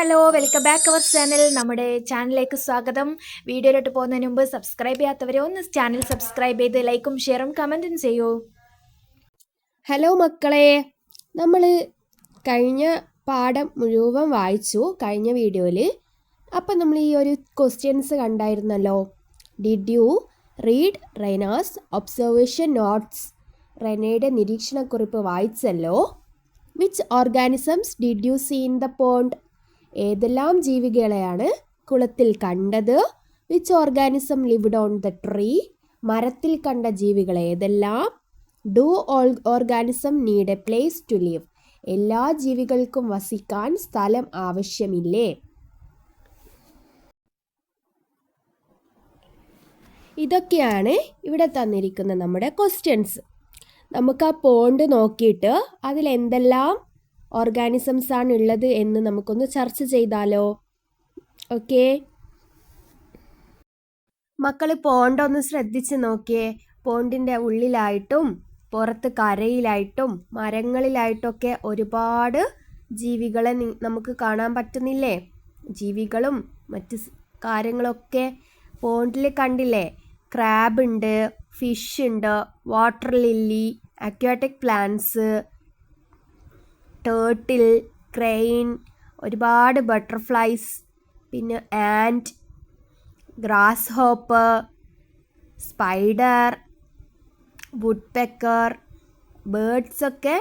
Hello welcome back our channel നമ്മുടെ ചാനലിലേക്ക് സ്വാഗതം. വീഡിയോയിലോട്ട് പോകുന്നതിന് മുമ്പ് സബ്സ്ക്രൈബ് ചെയ്യാത്തവരെ ഒന്ന് ചാനൽ സബ്സ്ക്രൈബ് ചെയ്ത് ലൈക്കും ഷെയറും കമന്റും ചെയ്യൂ. ഹലോ മക്കളെ. നമ്മൾ കഴിഞ്ഞ പാഠം മുഴുവൻ വായിച്ചു കഴിഞ്ഞ വീഡിയോയിൽ അപ്പം നമ്മൾ ഈ ഒരു questions കണ്ടായിരുന്നല്ലോ. Did you read Rena's observation notes റെനയുടെ നിരീക്ഷണക്കുറിപ്പ് വായിച്ചല്ലോ. Which organisms did you see in the pond ഏതെല്ലാം ജീവികളെയാണ് കുളത്തിൽ കണ്ടത്? Which organism lived on the tree മരത്തിൽ കണ്ട ജീവികൾ ഏതെല്ലാം? Do all organism need a place to live എല്ലാ ജീവികൾക്കും വസിക്കാൻ സ്ഥലം ആവശ്യമില്ലേ? ഇതൊക്കെയാണ് ഇവിടെ തന്നിരിക്കുന്ന നമ്മുടെ ക്വസ്റ്റ്യൻസ് നമുക്ക് ആ പോണ്ട് നോക്കിയിട്ട് അതിൽ എന്തെല്ലാം ഓർഗാനിസംസ് ആണ് ഉള്ളത് എന്ന് നമുക്കൊന്ന് ചർച്ച ചെയ്താലോ? ഓക്കെ. മക്കൾ പോണ്ടൊന്ന് ശ്രദ്ധിച്ച് നോക്കിയേ. പോണ്ടിന്റെ ഉള്ളിലായിട്ടും പുറത്ത് കരയിലായിട്ടും മരങ്ങളിലായിട്ടൊക്കെ ഒരുപാട് ജീവികളെ നമുക്ക് കാണാൻ പറ്റുന്നില്ലേ? ജീവികളും മറ്റ് കാര്യങ്ങളൊക്കെ പോണ്ടിൽ കണ്ടില്ലേ? ക്രാബ് ഉണ്ട് ഫിഷ് ഉണ്ട് water lily aquatic plants turtle crane ഒരുപാട് ബട്ടർഫ്ലൈസ് പിന്നെ and grasshopper spider woodpecker ബേഡ്സൊക്കെ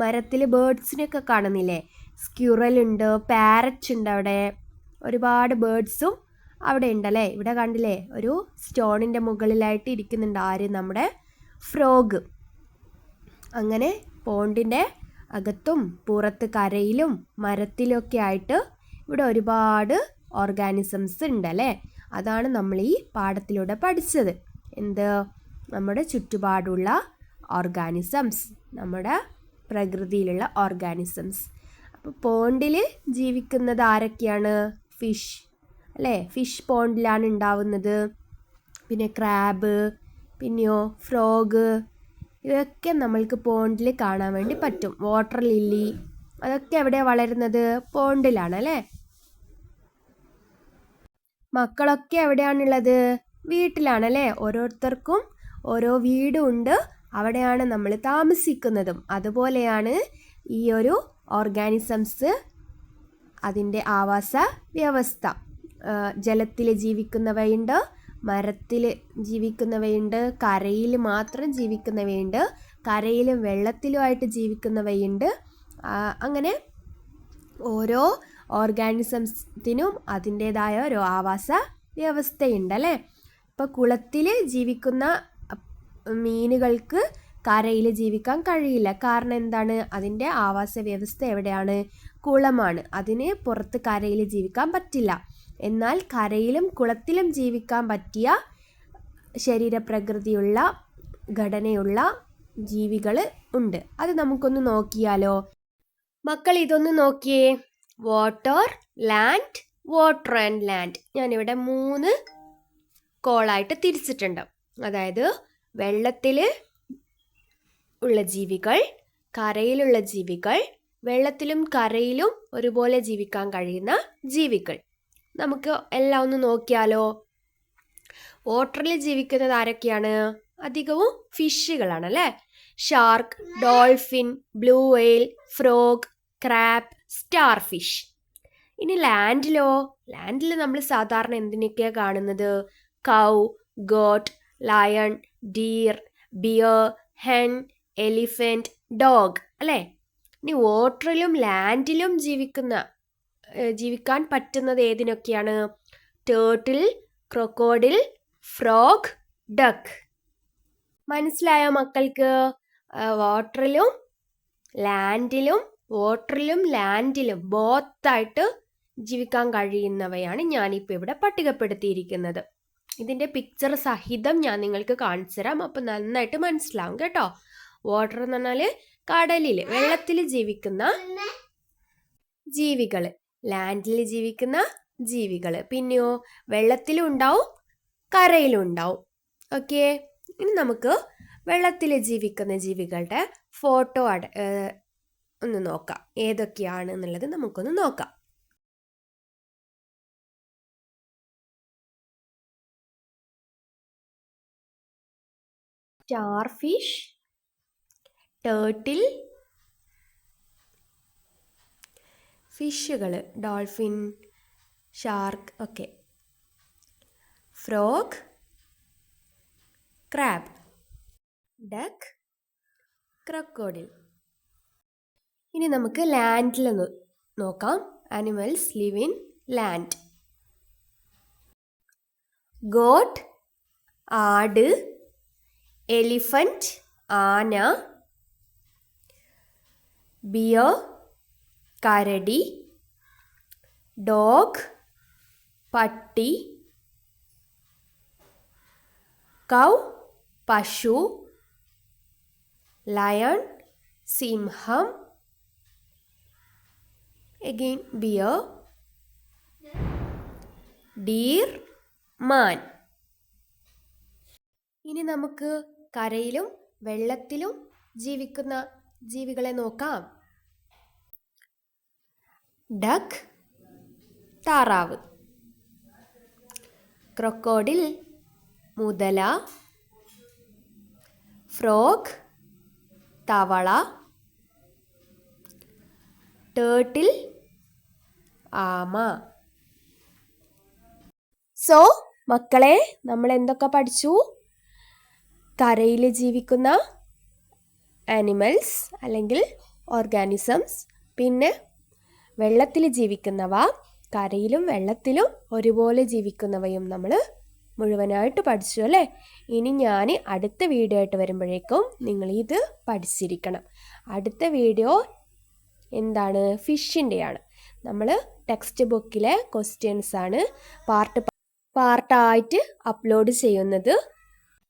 മരത്തിൽ ബേഡ്സിനെയൊക്കെ കാണുന്നില്ലേ സ്ക്യൂറലുണ്ട് പാരറ്റ് ഉണ്ട് അവിടെ. ഒരുപാട് ബേഡ്സും അവിടെ ഉണ്ടല്ലേ ഇവിടെ കണ്ടില്ലേ? ഒരു സ്റ്റോണിന്റെ മുകളിലായിട്ട് ഇരിക്കുന്നുണ്ട് ആര്? നമ്മുടെ ഫ്രോഗ് അങ്ങനെ പോണ്ടിന്റെ അകത്തും പുറത്ത് കരയിലും മരത്തിലൊക്കെ ആയിട്ട് ഇവിടെ ഒരുപാട് ഓർഗാനിസംസ് ഉണ്ട് അല്ലേ? അതാണ് നമ്മൾ ഈ പാഠത്തിലൂടെ പഠിച്ചത്. എന്ത്? നമ്മുടെ ചുറ്റുപാടുള്ള ഓർഗാനിസംസ് നമ്മുടെ പ്രകൃതിയിലുള്ള ഓർഗാനിസംസ് അപ്പോൾ പോണ്ടിൽ ജീവിക്കുന്നത് ആരൊക്കെയാണ്? ഫിഷ് അല്ലേ? ഫിഷ് പോണ്ടിലാണ് ഉണ്ടാവുന്നത്. പിന്നെ ക്രാബ് പിന്നെയോ ഫ്രോഗ് ഇതൊക്കെ നമ്മൾക്ക് പോണ്ടിൽ കാണാൻ വേണ്ടി പറ്റും. വാട്ടർ ലില്ലി അതൊക്കെ എവിടെ വളരുന്നത്? പോണ്ടിലാണ് അല്ലേ? മക്കളൊക്കെ എവിടെയാണുള്ളത്? വീട്ടിലാണല്ലേ ഓരോരുത്തർക്കും ഓരോ വീടുണ്ട്. അവിടെയാണ് നമ്മൾ താമസിക്കുന്നതും. അതുപോലെയാണ് ഈ ഒരു ഓർഗാനിസംസ് അതിന്റെ ആവാസ വ്യവസ്ഥ. ജലത്തിൽ ജീവിക്കുന്നവയുണ്ട്. മരത്തിൽ ജീവിക്കുന്നവയുണ്ട് കരയിൽ മാത്രം ജീവിക്കുന്നവയുണ്ട് കരയിലും വെള്ളത്തിലുമായിട്ട് ജീവിക്കുന്നവയുണ്ട്. അങ്ങനെ ഓരോ ഓർഗാനിസംസിനും അതിന്റേതായ ഒരു ആവാസ വ്യവസ്ഥയുണ്ട് അല്ലേ? ഇപ്പോൾ കുളത്തിൽ ജീവിക്കുന്ന മീനുകൾക്ക് കരയിൽ ജീവിക്കാൻ കഴിയില്ല. കാരണം എന്താണ്? അതിന്റെ ആവാസ വ്യവസ്ഥ എവിടെയാണ്? കുളമാണ്. അതിന് പുറത്ത് കരയിൽ ജീവിക്കാൻ പറ്റില്ല. എന്നാൽ കരയിലും കുളത്തിലും ജീവിക്കാൻ പറ്റിയ ശരീരപ്രകൃതിയുള്ള ഘടനയുള്ള ജീവികൾ ഉണ്ട്. അത് നമുക്കൊന്ന് നോക്കിയാലോ? മക്കൾ ഇതൊന്ന് നോക്കിയേ. Water land water and land ഞാനിവിടെ മൂന്ന് കോളായിട്ട് തിരിച്ചിട്ടുണ്ട്. അതായത് വെള്ളത്തിൽ ഉള്ള ജീവികൾ കരയിലുള്ള ജീവികൾ വെള്ളത്തിലും കരയിലും ഒരുപോലെ ജീവിക്കാൻ കഴിയുന്ന ജീവികൾ. നമുക്ക് എല്ലാം ഒന്ന് നോക്കിയാലോ? വാട്ടറിൽ ജീവിക്കുന്നത് ആരൊക്കെയാണ്? അധികവും ഫിഷുകളാണ് അല്ലേ? Shark dolphin blue whale frog crab starfish ഇനി ലാൻഡിലോ ലാൻഡിൽ നമ്മൾ സാധാരണ എന്തിനൊക്കെയാണ് കാണുന്നത്? Cow goat lion deer bear hen elephant dog അല്ലേ? ഇനി വാട്ടറിലും ലാൻഡിലും ജീവിക്കുന്ന ജീവിക്കാൻ പറ്റുന്നത് ഏതിനൊക്കെയാണ്? ടേർട്ടിൽ ക്രൊക്കോഡിൽ ഫ്രോഗ് ഡക്ക് മനസ്സിലായോ മക്കൾക്ക്? വാട്ടറിലും ലാൻഡിലും വാട്ടറിലും ലാൻഡിലും ബോത്തായിട്ട് ജീവിക്കാൻ കഴിയുന്നവയാണ് ഞാനിപ്പോൾ ഇവിടെ പട്ടികപ്പെടുത്തിയിരിക്കുന്നത്. ഇതിന്റെ പിക്ചർ സഹിതം ഞാൻ നിങ്ങൾക്ക് കാണിച്ചു തരാം. അപ്പോൾ നന്നായിട്ട് മനസ്സിലാവും കേട്ടോ. വാട്ടർ എന്ന് പറഞ്ഞാൽ കടലിൽ വെള്ളത്തിൽ ജീവിക്കുന്ന ജീവികൾ ലാൻഡിൽ ജീവിക്കുന്ന ജീവികൾ പിന്നെയോ വെള്ളത്തിലുണ്ടാവും കരയിലുണ്ടാവും. ഓക്കെ ഇനി നമുക്ക് വെള്ളത്തിൽ ജീവിക്കുന്ന ജീവികളുടെ ഫോട്ടോ അട ഒന്ന് നോക്കാം. ഏതൊക്കെയാണ് എന്നുള്ളത് നമുക്കൊന്ന് നോക്കാം. സ്റ്റാർ ഫിഷ് ടേർട്ടിൽ ഫിഷുകൾ ഡോൾഫിൻ ഷാർക്ക് ഒക്കെ. Frog crab. Duck crocodile. ഇനി നമുക്ക് ലാൻഡിൽ നോക്കാം. Animals live in land. Goat ആട് എലിഫന്റ് ആന ബിയർ കരടി ഡോഗ് പട്ടി കൗ പശു ലയൺ സിംഹം എഗെയിൻ ബിയർ ഡീർ മാൻ ഇനി നമുക്ക് കരയിലും വെള്ളത്തിലും ജീവിക്കുന്ന ജീവികളെ നോക്കാം. ഡക്ക് താറാവ്. ക്രൊക്കോഡിൽ മുതല ഫ്രോഗ് തവള ടേട്ടിൽ ആമ. സോ മക്കളെ നമ്മൾ എന്തൊക്കെ പഠിച്ചു? കരയിൽ ജീവിക്കുന്ന ആനിമൽസ് അല്ലെങ്കിൽ ഓർഗാനിസംസ് പിന്നെ വെള്ളത്തിൽ ജീവിക്കുന്നവ കരയിലും വെള്ളത്തിലും ഒരുപോലെ ജീവിക്കുന്നവയും നമ്മൾ മുഴുവനായിട്ട് പഠിച്ചു അല്ലേ? ഇനി ഞാൻ അടുത്ത വീഡിയോ ആയിട്ട് വരുമ്പോഴേക്കും നിങ്ങൾ ഇത് പഠിച്ചിരിക്കണം. അടുത്ത വീഡിയോ എന്താണ്? ഫിഷിന്റെയാണ് നമ്മൾ ടെക്സ്റ്റ് ബുക്കിലെ ക്വസ്റ്റ്യൻസ് ആണ് പാർട്ട് പാർട്ടായിട്ട് അപ്ലോഡ് ചെയ്യുന്നത്.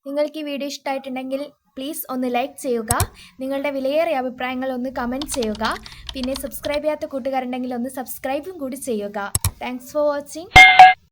നിങ്ങൾക്ക് ഈ വീഡിയോ ഇഷ്ടമായിട്ടുണ്ടെങ്കിൽ പ്ലീസ് ഒന്ന് ലൈക്ക് ചെയ്യുക. നിങ്ങളുടെ വിലയേറിയ അഭിപ്രായങ്ങൾ ഒന്ന് കമന്റ് ചെയ്യുക. പിന്നെ സബ്സ്ക്രൈബ് ചെയ്യാത്ത കൂട്ടുകാരുണ്ടെങ്കിൽ ഒന്ന് സബ്സ്ക്രൈബും കൂടി ചെയ്യുക. Thanks for watching